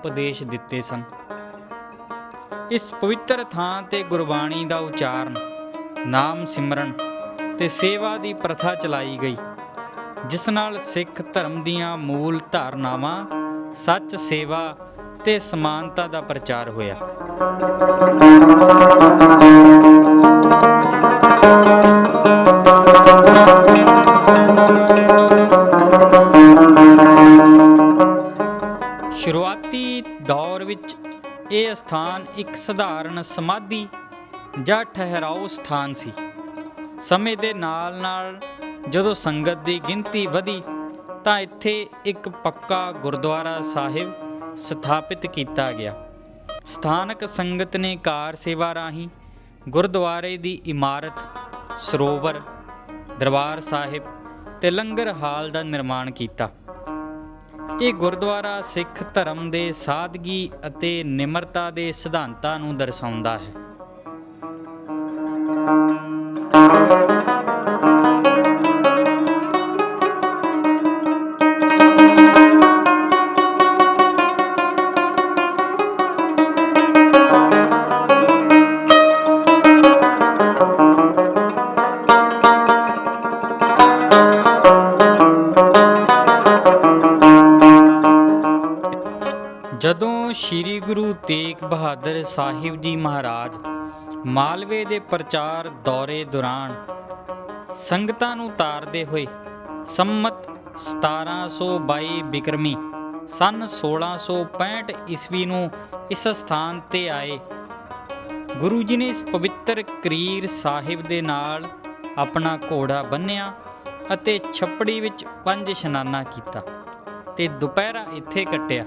ਉਪਦੇਸ਼ ਦਿੱਤੇ ਸਨ। ਇਸ ਪਵਿੱਤਰ ਥਾਂ ਤੇ ਗੁਰਬਾਣੀ ਦਾ ਉਚਾਰਨ, ਨਾਮ ਸਿਮਰਨ ਤੇ ਸੇਵਾ ਦੀ ਪ੍ਰਥਾ ਚਲਾਈ ਗਈ, ਜਿਸ ਨਾਲ ਸਿੱਖ ਧਰਮ ਦੀਆਂ ਮੂਲ ਧਾਰਨਾਵਾਂ, ਸੱਚ ਸੇਵਾ ਤੇ ਸਮਾਨਤਾ ਦਾ ਪ੍ਰਚਾਰ ਹੋਇਆ। ਦੌਰ ਵਿੱਚ ਇਹ ਸਥਾਨ ਇੱਕ ਸਧਾਰਨ ਸਮਾਧੀ ਜਾਂ ਠਹਿਰਾਓ ਸਥਾਨ ਸੀ। ਸਮੇਂ ਦੇ ਨਾਲ-ਨਾਲ ਜਦੋਂ ਸੰਗਤ ਦੀ ਗਿਣਤੀ ਵਧੀ ਤਾਂ ਇੱਥੇ ਇੱਕ ਪੱਕਾ ਗੁਰਦੁਆਰਾ ਸਾਹਿਬ ਸਥਾਪਿਤ ਕੀਤਾ ਗਿਆ। ਸਥਾਨਕ ਸੰਗਤ ਨੇ ਕਾਰ ਸੇਵਾ ਰਾਹੀਂ ਗੁਰਦੁਆਰੇ ਦੀ ਇਮਾਰਤ, ਸਰੋਵਰ, ਦਰਬਾਰ ਸਾਹਿਬ ਤੇ ਲੰਗਰ ਹਾਲ ਦਾ ਨਿਰਮਾਣ ਕੀਤਾ। ਇਹ ਗੁਰਦੁਆਰਾ ਸਿੱਖ ਧਰਮ ਦੇ ਸਾਦਗੀ ਅਤੇ ਨਿਮਰਤਾ ਦੇ ਸਿਧਾਂਤਾਂ ਨੂੰ ਦਰਸਾਉਂਦਾ ਹੈ। ਜਦੋਂ ਸ੍ਰੀ ਗੁਰੂ ਤੇਗ ਬਹਾਦਰ ਸਾਹਿਬ ਜੀ ਮਹਾਰਾਜ ਮਾਲਵੇ ਦੇ ਪ੍ਰਚਾਰ ਦੌਰੇ ਦੌਰਾਨ ਸੰਗਤਾਂ ਨੂੰ ਤਾਰਦੇ ਹੋਏ ਸੰਮਤ 1722 ਬਿਕਰਮੀ ਸਨ 1665 ਈਸਵੀ ਨੂੰ ਇਸ ਸਥਾਨ ਤੇ ਆਏ, ਗੁਰੂ ਜੀ ਨੇ ਇਸ ਪਵਿੱਤਰ ਕਰੀਰ ਸਾਹਿਬ ਦੇ ਨਾਲ ਆਪਣਾ ਘੋੜਾ ਬੰਨਿਆ ਅਤੇ ਛੱਪੜੀ ਵਿੱਚ ਪੰਜ ਇਸ਼ਨਾਨਾ ਕੀਤਾ ਤੇ ਦੁਪਹਿਰਾ ਇੱਥੇ ਕੱਟਿਆ।